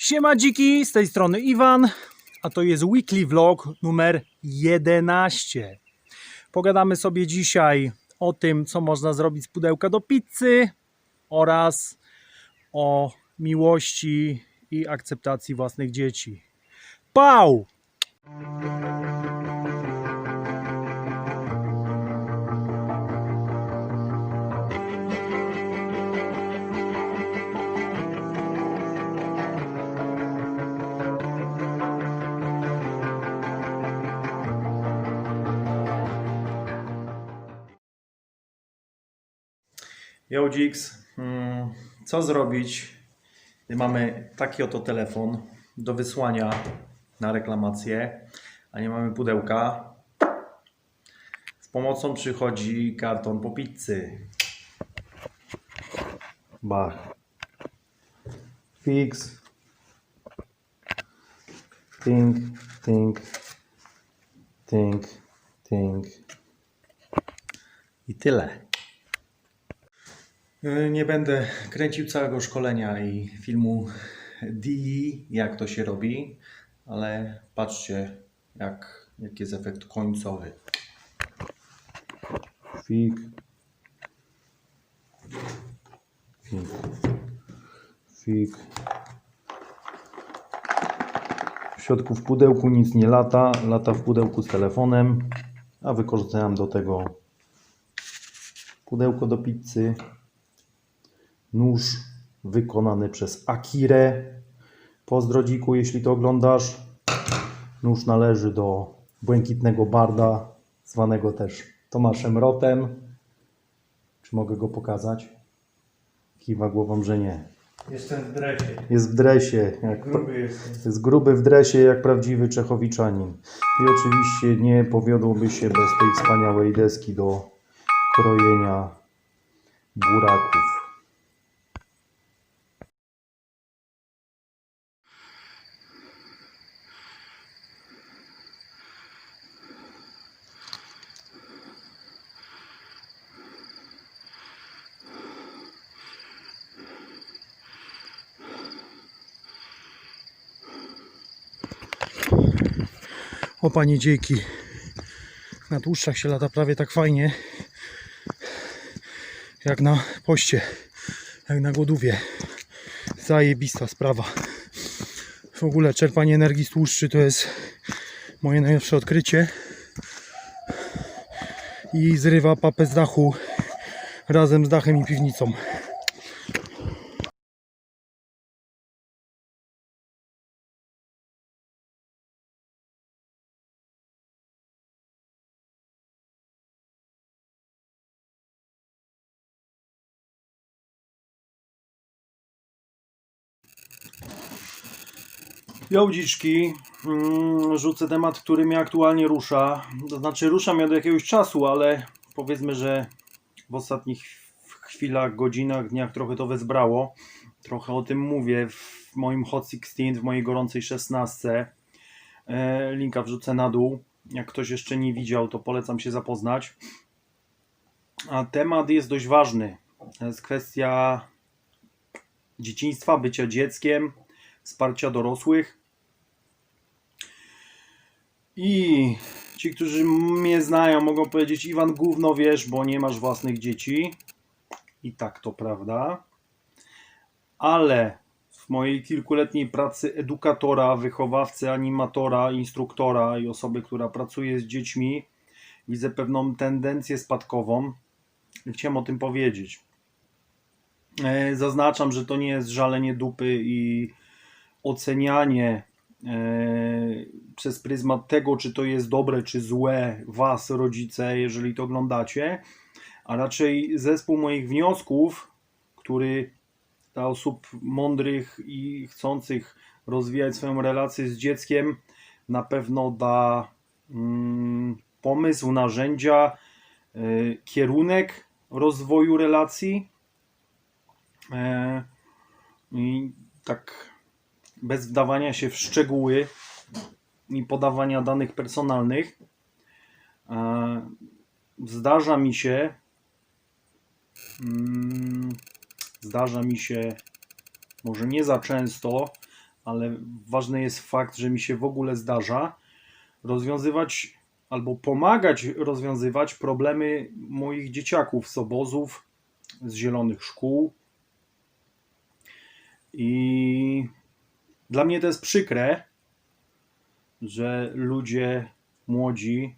Siema dziki, z tej strony Iwan, a to jest weekly vlog numer 11. Pogadamy sobie dzisiaj o tym, co można zrobić z pudełka do pizzy oraz o miłości i akceptacji własnych dzieci. Pał! Jix, mm, co zrobić, gdy mamy taki oto telefon do wysłania na reklamację, a nie mamy pudełka? Z pomocą przychodzi karton po pizzy. Bach. Fix. Think, think, think, think. I tyle. Y, Nie będę kręcił całego szkolenia i filmu DI, jak to się robi, ale patrzcie, jak, jaki jest efekt końcowy. Fig. Fig. Fig. W środku w pudełku nic nie lata, lata w pudełku z telefonem, a wykorzystam do tego pudełko do pizzy, nóż wykonany przez Akirę. Pozdro dziku, jeśli to oglądasz. Nóż należy do błękitnego barda, zwanego też Tomaszem Rotem. Czy mogę go pokazać? Kiwa głową, że nie. Jestem w dresie. Jest w dresie, jak Gruby jestem. jest gruby w dresie jak prawdziwy Czechowiczanin. I oczywiście nie powiodłoby się bez tej wspaniałej deski do krojenia buraków. O panie dzięki. Na tłuszczach się lata prawie tak fajnie jak na poście, jak na głodówie. Zajebista sprawa. W ogóle czerpanie energii z tłuszczy to jest moje najnowsze odkrycie. I zrywa papę z dachu razem z dachem i piwnicą. Jołdziczki, mm, rzucę temat, który mnie aktualnie rusza. To znaczy, rusza mnie od jakiegoś czasu, ale powiedzmy, że w ostatnich chwilach, godzinach, dniach trochę to wezbrało. Trochę o tym mówię w moim Hot 16, w mojej gorącej 16. E, Linka wrzucę na dół. Jak ktoś jeszcze nie widział, to polecam się zapoznać. A temat jest dość ważny. To jest kwestia dzieciństwa, bycia dzieckiem, wsparcia dorosłych. I ci, którzy mnie znają, mogą powiedzieć: Iwan, gówno wiesz, bo nie masz własnych dzieci. I tak to prawda. Ale w mojej kilkuletniej pracy edukatora, wychowawcy, animatora, instruktora i osoby, która pracuje z dziećmi, widzę pewną tendencję spadkową. Chciałem o tym powiedzieć. E, Zaznaczam, że to nie jest żalenie dupy i ocenianie przez pryzmat tego, czy to jest dobre, czy złe, was, rodzice, jeżeli to oglądacie, a raczej zespół moich wniosków, który dla osób mądrych i chcących rozwijać swoją relację z dzieckiem na pewno da mm, pomysł, narzędzia, e, kierunek rozwoju relacji. E, I tak bez wdawania się w szczegóły i podawania danych personalnych, e, zdarza mi się, mm, zdarza mi się, może nie za często, ale ważny jest fakt, że mi się w ogóle zdarza rozwiązywać albo pomagać rozwiązywać problemy moich dzieciaków z obozów, z zielonych szkół. I dla mnie to jest przykre, że ludzie młodzi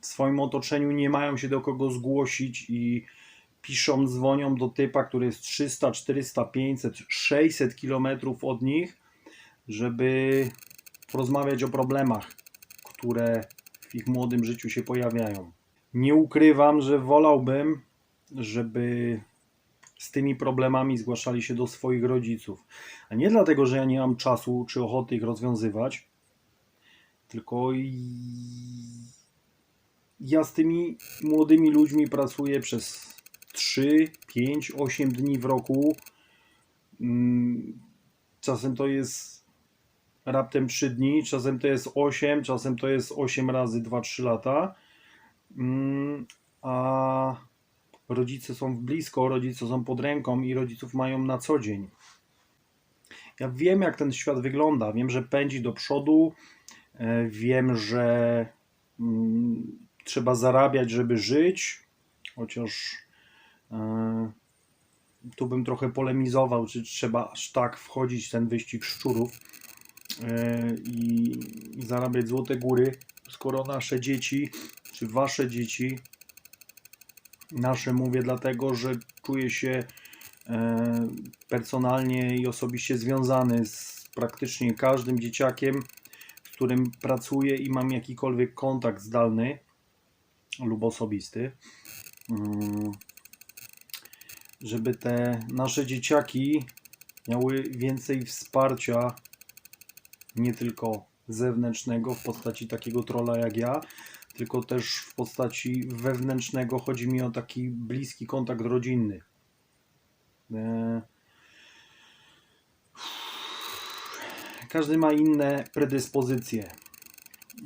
w swoim otoczeniu nie mają się do kogo zgłosić i piszą, dzwonią do typa, który jest 300, 400, 500, 600 kilometrów od nich, żeby porozmawiać o problemach, które w ich młodym życiu się pojawiają. Nie ukrywam, że wolałbym, żeby z tymi problemami zgłaszali się do swoich rodziców. A nie dlatego, że ja nie mam czasu czy ochoty ich rozwiązywać, tylko ja z tymi młodymi ludźmi pracuję przez 3, 5, 8 dni w roku. Mm, Czasem to jest raptem 3 dni, czasem to jest 8, czasem to jest 8 razy 2-3 lata. Mm, A rodzice są blisko, rodzice są pod ręką i rodziców mają na co dzień. Ja wiem, jak ten świat wygląda. Wiem, że pędzi do przodu. e, Wiem, że mm, trzeba zarabiać, żeby żyć. Chociaż e, tu bym trochę polemizował, czy trzeba aż tak wchodzić w ten wyścig szczurów e, i, i zarabiać złote góry, skoro nasze dzieci, czy wasze dzieci, nasze mówię dlatego, że czuję się e, personalnie i osobiście związany z praktycznie każdym dzieciakiem, z którym pracuję i mam jakikolwiek kontakt zdalny lub osobisty. Mm, Żeby te nasze dzieciaki miały więcej wsparcia, nie tylko zewnętrznego w postaci takiego trolla jak ja, tylko też w postaci wewnętrznego. Chodzi mi o taki bliski kontakt rodzinny. E, Każdy ma inne predyspozycje.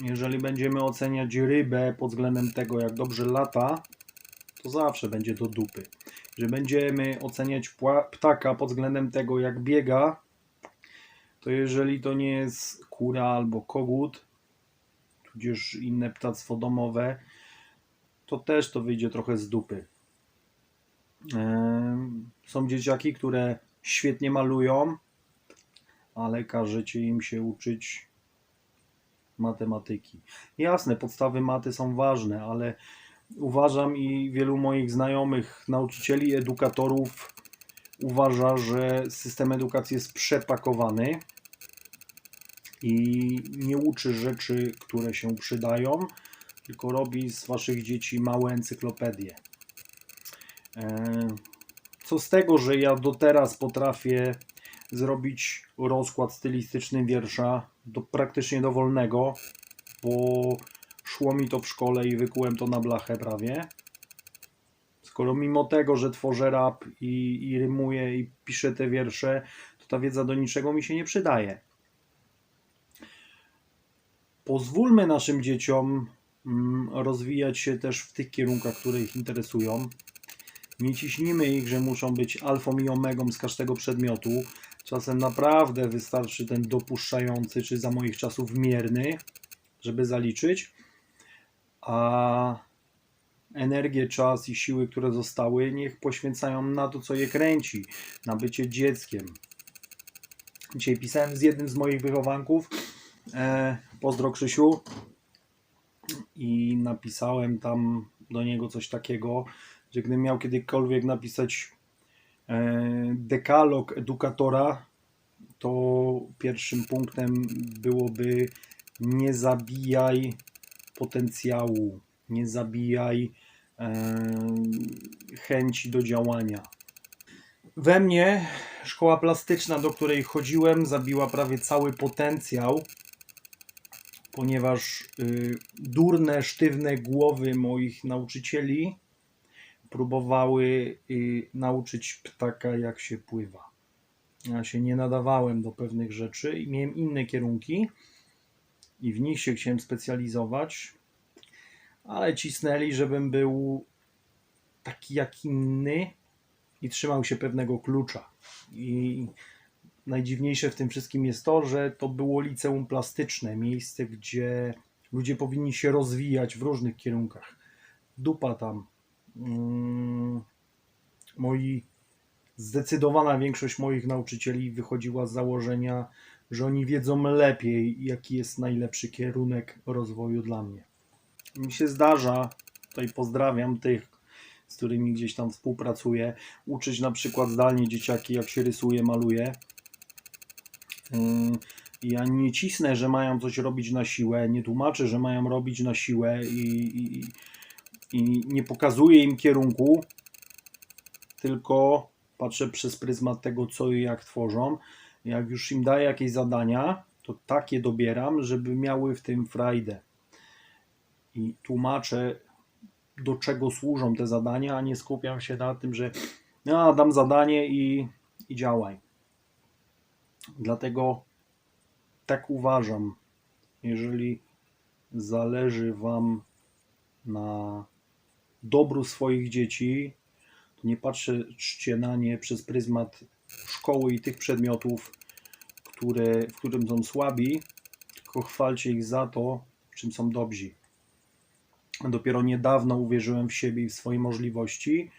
Jeżeli będziemy oceniać rybę pod względem tego, jak dobrze lata, to zawsze będzie do dupy. Że będziemy oceniać ptaka pod względem tego, jak biega, to jeżeli to nie jest kura albo kogut, tudzież inne ptactwo domowe, to też to wyjdzie trochę z dupy. Są dzieciaki, które świetnie malują, ale każecie im się uczyć matematyki. Jasne, podstawy maty są ważne, ale uważam i wielu moich znajomych, nauczycieli, edukatorów uważa, że system edukacji jest przepakowany i nie uczy rzeczy, które się przydają, tylko robi z waszych dzieci małe encyklopedie. E, Co z tego, że ja do teraz potrafię zrobić rozkład stylistyczny wiersza do praktycznie dowolnego, bo szło mi to w szkole i wykułem to na blachę prawie. Skoro mimo tego, że tworzę rap i, i rymuję i piszę te wiersze, to ta wiedza do niczego mi się nie przydaje. Pozwólmy naszym dzieciom mm, rozwijać się też w tych kierunkach, które ich interesują. Nie ciśnijmy ich, że muszą być alfą i omegą z każdego przedmiotu. Czasem naprawdę wystarczy ten dopuszczający, czy za moich czasów mierny, żeby zaliczyć. A energię, czas i siły, które zostały, niech poświęcają na to, co je kręci, na bycie dzieckiem. Dzisiaj pisałem z jednym z moich wychowanków, e, pozdro Krzysiu, i napisałem tam do niego coś takiego, że gdybym miał kiedykolwiek napisać e, dekalog edukatora, to pierwszym punktem byłoby nie zabijaj potencjału, nie zabijaj e, chęci do działania. We mnie szkoła plastyczna, do której chodziłem, zabiła prawie cały potencjał, ponieważ y, durne, sztywne głowy moich nauczycieli próbowały y, nauczyć ptaka, jak się pływa. Ja się nie nadawałem do pewnych rzeczy i miałem inne kierunki i w nich się chciałem specjalizować, ale cisnęli, żebym był taki jak inny i trzymał się pewnego klucza. I najdziwniejsze w tym wszystkim jest to, że to było liceum plastyczne, miejsce, gdzie ludzie powinni się rozwijać w różnych kierunkach. Dupa tam. Mm, moi, zdecydowana większość moich nauczycieli wychodziła z założenia, że oni wiedzą lepiej, jaki jest najlepszy kierunek rozwoju dla mnie. Mi się zdarza, tutaj pozdrawiam tych, z którymi gdzieś tam współpracuję, uczyć na przykład zdalnie dzieciaki, jak się rysuje, maluje. Ym, Ja nie cisnę, że mają coś robić na siłę, nie tłumaczę, że mają robić na siłę i, i, i nie pokazuję im kierunku, tylko patrzę przez pryzmat tego, co i jak tworzą. Jak już im daję jakieś zadania, to takie dobieram, żeby miały w tym frajdę. I tłumaczę, do czego służą te zadania, a nie skupiam się na tym, że a, dam zadanie i, i działaj. Dlatego tak uważam. Jeżeli zależy Wam na dobru swoich dzieci, to nie patrzcie na nie przez pryzmat szkoły i tych przedmiotów, które, w którym są słabi, tylko chwalcie ich za to, w czym są dobrzy. Dopiero niedawno uwierzyłem w siebie i w swoje możliwości,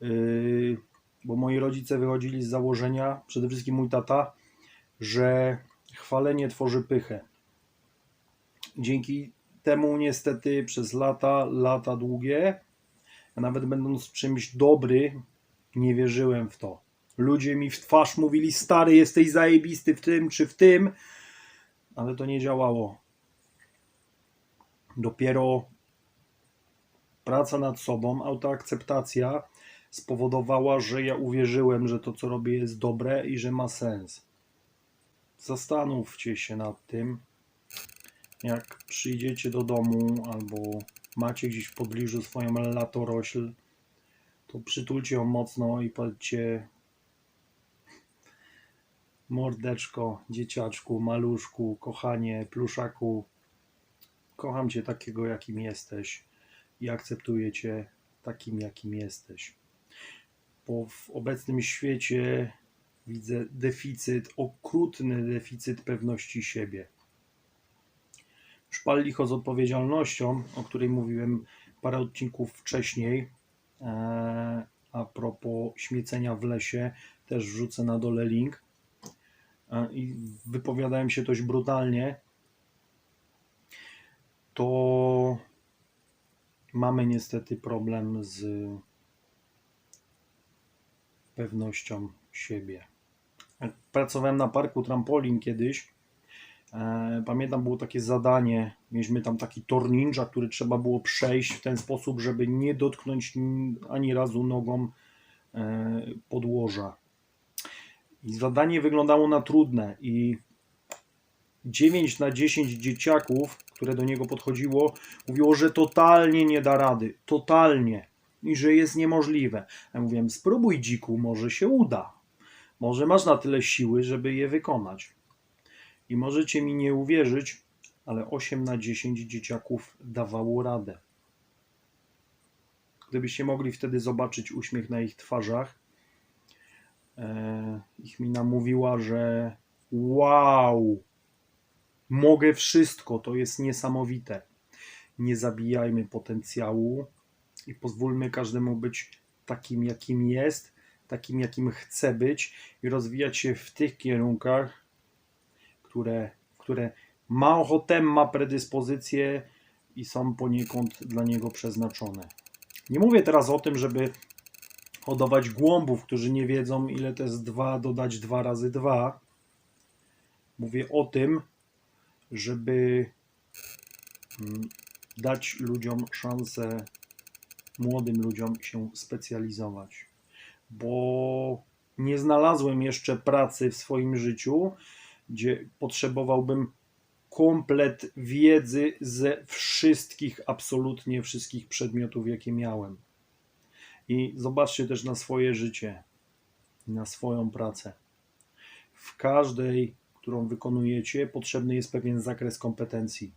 yy, bo moi rodzice wychodzili z założenia, przede wszystkim mój tata, że chwalenie tworzy pychę. Dzięki temu niestety przez lata, lata długie, a nawet będąc czymś dobry, nie wierzyłem w to. Ludzie mi w twarz mówili, stary, jesteś zajebisty w tym czy w tym, ale to nie działało. Dopiero praca nad sobą, autoakceptacja spowodowała, że ja uwierzyłem, że to, co robię, jest dobre i że ma sens. Zastanówcie się nad tym, jak przyjdziecie do domu albo macie gdzieś w pobliżu swoją latorośl, to przytulcie ją mocno i powiedzcie mordeczko, dzieciaczku, maluszku, kochanie, pluszaku, kocham cię takiego, jakim jesteś i akceptuję cię takim, jakim jesteś. Bo w obecnym świecie widzę deficyt, okrutny deficyt pewności siebie. Szpal licho z odpowiedzialnością, o której mówiłem parę odcinków wcześniej, e, a propos śmiecenia w lesie, też wrzucę na dole link. E, I wypowiadałem się dość brutalnie. To mamy niestety problem z pewnością siebie. Pracowałem na parku trampolin kiedyś. e, Pamiętam, było takie zadanie. Mieliśmy tam taki tor ninja, który trzeba było przejść w ten sposób, żeby nie dotknąć ani razu nogą e, podłoża. I zadanie wyglądało na trudne i 9 na 10 dzieciaków, które do niego podchodziło, mówiło, że totalnie nie da rady. Totalnie. I że jest niemożliwe. Ja mówiłem, spróbuj dziku, może się uda. Może masz na tyle siły, żeby je wykonać. I możecie mi nie uwierzyć, ale 8 na 10 dzieciaków dawało radę. Gdybyście mogli wtedy zobaczyć uśmiech na ich twarzach, e, ich mina mówiła, że wow, mogę wszystko, to jest niesamowite. Nie zabijajmy potencjału i pozwólmy każdemu być takim, jakim jest, takim, jakim chce być i rozwijać się w tych kierunkach, które, które ma ochotę, ma predyspozycje i są poniekąd dla niego przeznaczone. Nie mówię teraz o tym, żeby hodować głąbów, którzy nie wiedzą, ile to jest 2 dodać 2 razy 2. Mówię o tym, żeby mm, dać ludziom szansę, młodym ludziom się specjalizować. Bo nie znalazłem jeszcze pracy w swoim życiu, gdzie potrzebowałbym komplet wiedzy ze wszystkich, absolutnie wszystkich przedmiotów, jakie miałem. I zobaczcie też na swoje życie, na swoją pracę. W każdej, którą wykonujecie, potrzebny jest pewien zakres kompetencji,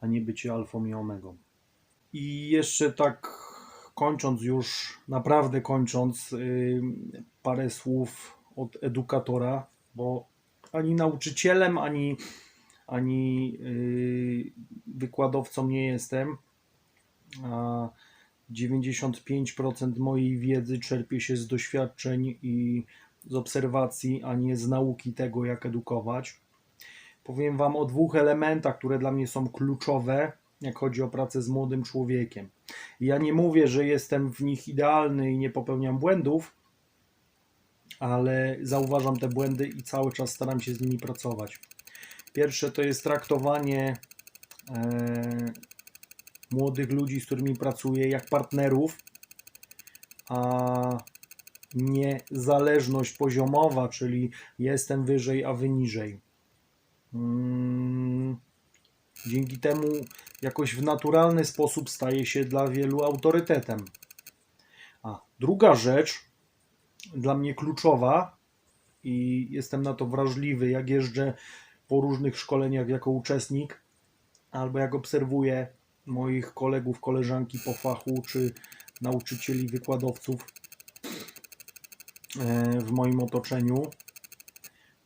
a nie bycie alfą i omegą. I jeszcze tak kończąc już, naprawdę kończąc, yy, parę słów od edukatora, bo ani nauczycielem, ani, ani yy, wykładowcą nie jestem. A 95% mojej wiedzy czerpie się z doświadczeń i z obserwacji, a nie z nauki tego, jak edukować. Powiem Wam o dwóch elementach, które dla mnie są kluczowe, jak chodzi o pracę z młodym człowiekiem. Ja nie mówię, że jestem w nich idealny i nie popełniam błędów, ale zauważam te błędy i cały czas staram się z nimi pracować. Pierwsze to jest traktowanie e, młodych ludzi, z którymi pracuję, jak partnerów, a nie zależność poziomowa, czyli jestem wyżej, a wy niżej. Mm, Dzięki temu jakoś w naturalny sposób staje się dla wielu autorytetem. A druga rzecz, dla mnie kluczowa i jestem na to wrażliwy, jak jeżdżę po różnych szkoleniach jako uczestnik, albo jak obserwuję moich kolegów, koleżanki po fachu, czy nauczycieli, wykładowców e, w moim otoczeniu,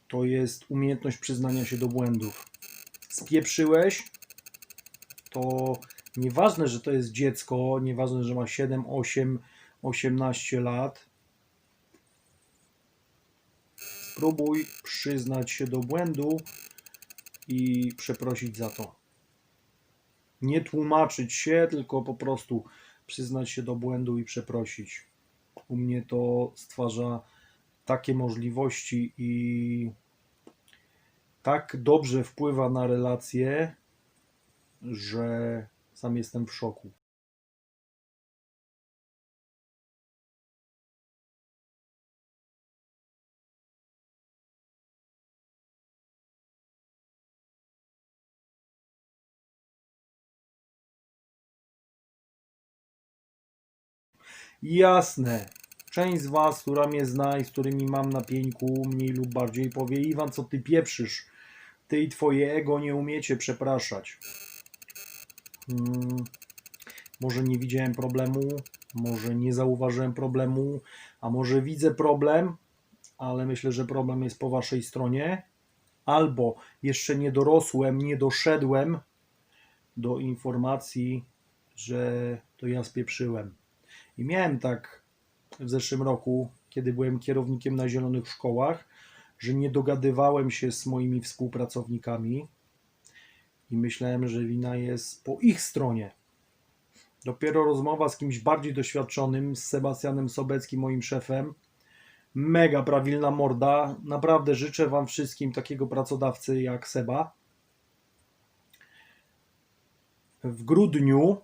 to jest umiejętność przyznania się do błędów. Spieprzyłeś, to nieważne, że to jest dziecko, nieważne, że ma 7, 8, 18 lat. Spróbuj przyznać się do błędu i przeprosić za to. Nie tłumaczyć się, tylko po prostu przyznać się do błędu i przeprosić. U mnie to stwarza takie możliwości i tak dobrze wpływa na relacje, że sam jestem w szoku. Jasne. Część z Was, która mnie zna i z którymi mam na pieńku, mniej lub bardziej, powie: Iwan, co ty pieprzysz? Ty i twoje ego nie umiecie przepraszać. Hmm, może nie widziałem problemu, może nie zauważyłem problemu, a może widzę problem, ale myślę, że problem jest po waszej stronie. Albo jeszcze nie dorosłem, nie doszedłem do informacji, że to ja spieprzyłem. I miałem tak w zeszłym roku, kiedy byłem kierownikiem na zielonych szkołach, że nie dogadywałem się z moimi współpracownikami i myślałem, że wina jest po ich stronie. Dopiero rozmowa z kimś bardziej doświadczonym, z Sebastianem Sobeckim, moim szefem, mega prawilna morda. Naprawdę życzę Wam wszystkim takiego pracodawcy jak Seba. W grudniu,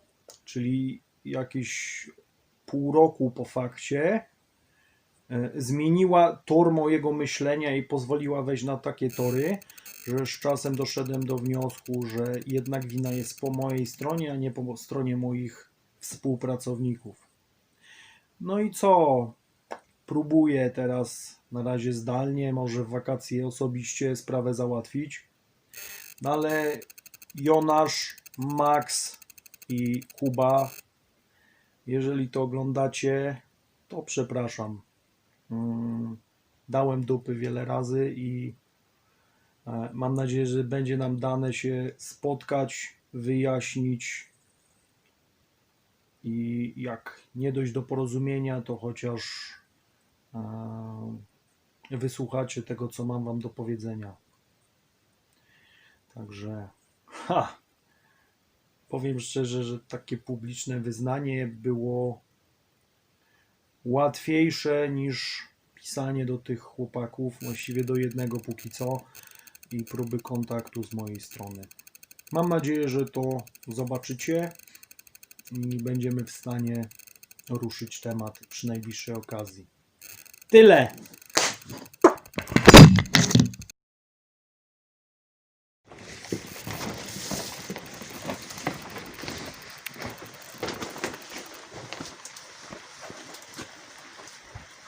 czyli jakieś pół roku po fakcie, zmieniła tor mojego myślenia i pozwoliła wejść na takie tory, że z czasem doszedłem do wniosku, że jednak wina jest po mojej stronie, a nie po stronie moich współpracowników. No i co? Próbuję teraz na razie zdalnie, może w wakacje osobiście sprawę załatwić. No ale Jonasz, Max i Kuba, jeżeli to oglądacie, to przepraszam. Mm, Dałem dupy wiele razy i e, mam nadzieję, że będzie nam dane się spotkać, wyjaśnić i jak nie dojść do porozumienia, to chociaż e, wysłuchacie tego, co mam wam do powiedzenia. Także, ha, powiem szczerze, że takie publiczne wyznanie było łatwiejsze niż pisanie do tych chłopaków, właściwie do jednego póki co i próby kontaktu z mojej strony. Mam nadzieję, że to zobaczycie i będziemy w stanie ruszyć temat przy najbliższej okazji. Tyle.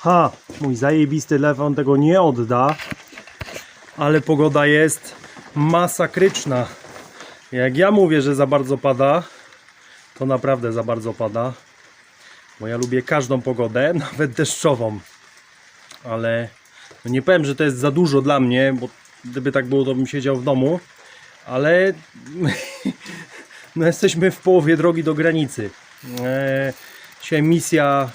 Ha, mój zajebisty lew, on tego nie odda, ale pogoda jest masakryczna. Jak ja mówię, że za bardzo pada, to naprawdę za bardzo pada. Bo ja lubię każdą pogodę, nawet deszczową. Ale No nie powiem, że to jest za dużo dla mnie, bo gdyby tak było, to bym siedział w domu, ale no jesteśmy w połowie drogi do granicy. E, dzisiaj misja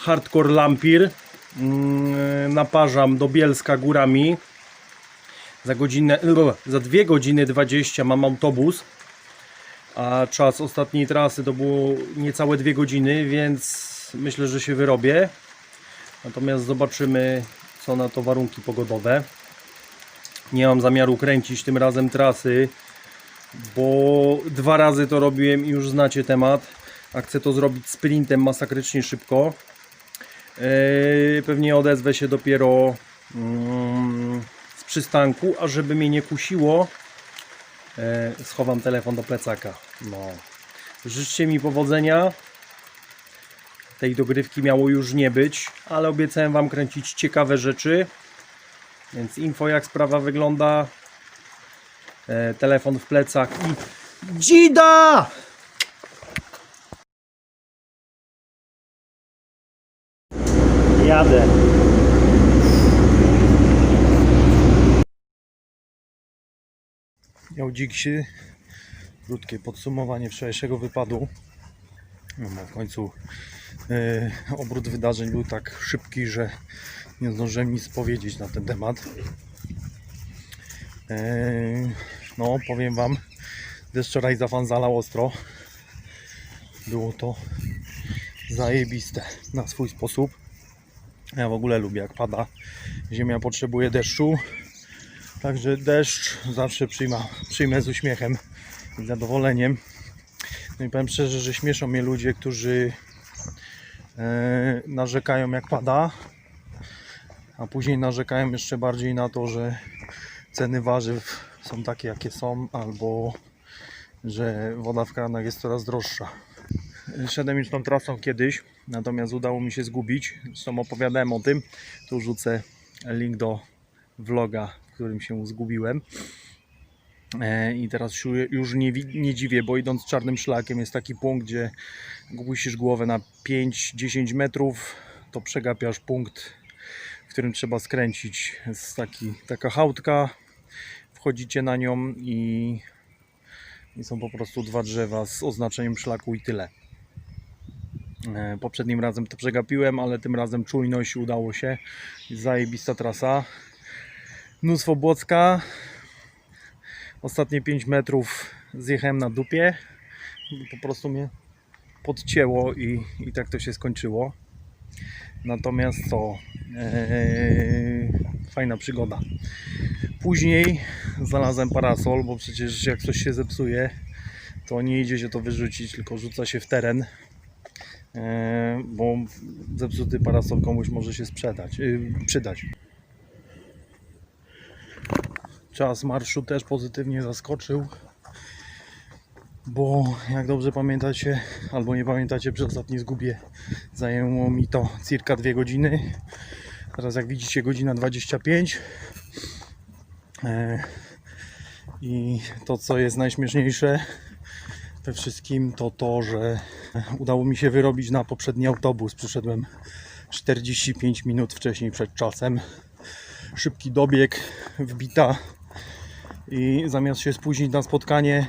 Hardcore Lampir. Mm, naparzam do Bielska górami. Za godzinę, za 2 godziny 20 mam autobus, a czas ostatniej trasy to było niecałe 2 godziny, więc myślę, że się wyrobię. Natomiast zobaczymy, co na to warunki pogodowe. Nie mam zamiaru kręcić tym razem trasy, bo dwa razy to robiłem i już znacie temat. A chcę to zrobić sprintem masakrycznie szybko. Yy, Pewnie odezwę się dopiero mm, z przystanku, a żeby mnie nie kusiło, e, schowam telefon do plecaka. No. Życzcie mi powodzenia. Tej dogrywki miało już nie być, ale obiecałem Wam kręcić ciekawe rzeczy. Więc info jak sprawa wygląda. E, telefon w plecach i dzida! Jadę. Miał dziksy. Krótkie podsumowanie wczorajszego wypadu. No, w końcu e, obrót wydarzeń był tak szybki, że nie zdążyłem nic powiedzieć na ten temat. E, no, powiem Wam, deszcz wczoraj zafanzalał ostro. Było to zajebiste na swój sposób. Ja w ogóle lubię jak pada. Ziemia potrzebuje deszczu. Także deszcz zawsze przyjma, przyjmę z uśmiechem i zadowoleniem. No i powiem szczerze, że śmieszą mnie ludzie, którzy e, narzekają jak pada, a później narzekają jeszcze bardziej na to, że ceny warzyw są takie jakie są, albo że woda w kranach jest coraz droższa. Szedłem już tą trasą kiedyś, natomiast udało mi się zgubić. Zresztą opowiadałem o tym. Tu rzucę link do vloga, w którym się zgubiłem. E, I teraz już nie, nie dziwię, bo idąc czarnym szlakiem jest taki punkt, gdzie gubisz głowę na 5-10 metrów, to przegapiasz punkt, w którym trzeba skręcić. Jest taki, taka chałtka, wchodzicie na nią i, i są po prostu dwa drzewa z oznaczeniem szlaku i tyle. E, Poprzednim razem to przegapiłem, ale tym razem czujność udało się. Zajebista trasa. Mnóstwo błocka. Ostatnie 5 metrów zjechałem na dupie. Po prostu mnie podcięło i, i tak to się skończyło. Natomiast to e, fajna przygoda. Później znalazłem parasol, bo przecież jak coś się zepsuje, to nie idzie się to wyrzucić, tylko rzuca się w teren. E, bo zepsuty parasol komuś może się sprzedać, y, przydać. Czas marszu też pozytywnie zaskoczył, bo jak dobrze pamiętacie, albo nie pamiętacie, przy ostatniej zgubie zajęło mi to circa 2 godziny. Teraz jak widzicie godzina 25. E, I to co jest najśmieszniejsze, we wszystkim to to, że udało mi się wyrobić na poprzedni autobus. Przyszedłem 45 minut wcześniej przed czasem. Szybki dobieg, wbita i zamiast się spóźnić na spotkanie,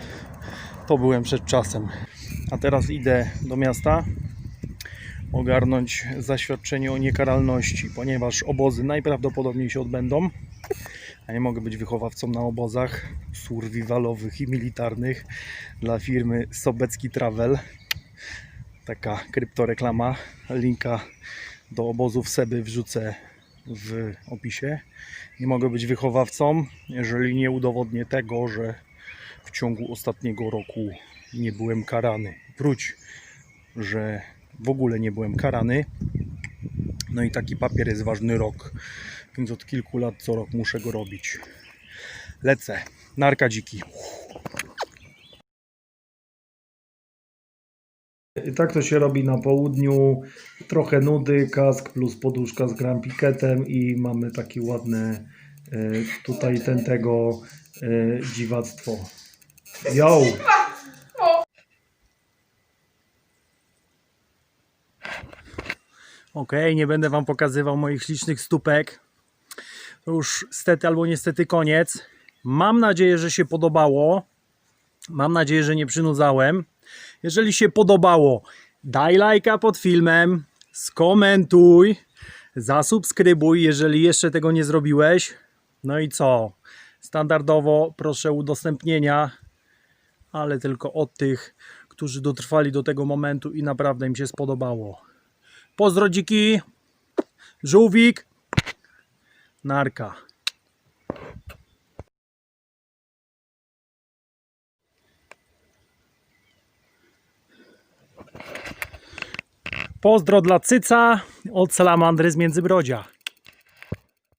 to byłem przed czasem. A teraz idę do miasta ogarnąć zaświadczenie o niekaralności, ponieważ obozy najprawdopodobniej się odbędą. Ja nie mogę być wychowawcą na obozach survivalowych i militarnych dla firmy Sobecki Travel. Taka kryptoreklama. Linka do obozów Seby wrzucę w opisie. Nie mogę być wychowawcą, jeżeli nie udowodnię tego, że w ciągu ostatniego roku nie byłem karany. Wróć, że w ogóle nie byłem karany. No i taki papier jest ważny rok, więc od kilku lat co rok muszę go robić. Lecę. Narka dziki. I tak to się robi na południu. Trochę nudy, kask plus poduszka z Grand Piketem i mamy takie ładne e, tutaj ten tego e, dziwactwo. Yo! Ok, nie będę Wam pokazywał moich ślicznych stópek. To już stety albo niestety koniec. Mam nadzieję, że się podobało. Mam nadzieję, że nie przynudzałem. Jeżeli się podobało, daj lajka pod filmem, skomentuj, zasubskrybuj, jeżeli jeszcze tego nie zrobiłeś. No i co? Standardowo proszę udostępnienia, ale tylko od tych, którzy dotrwali do tego momentu i naprawdę im się spodobało. Pozdro dziki, żółwik, narka. Pozdro dla Cyca od salamandry z Międzybrodzia.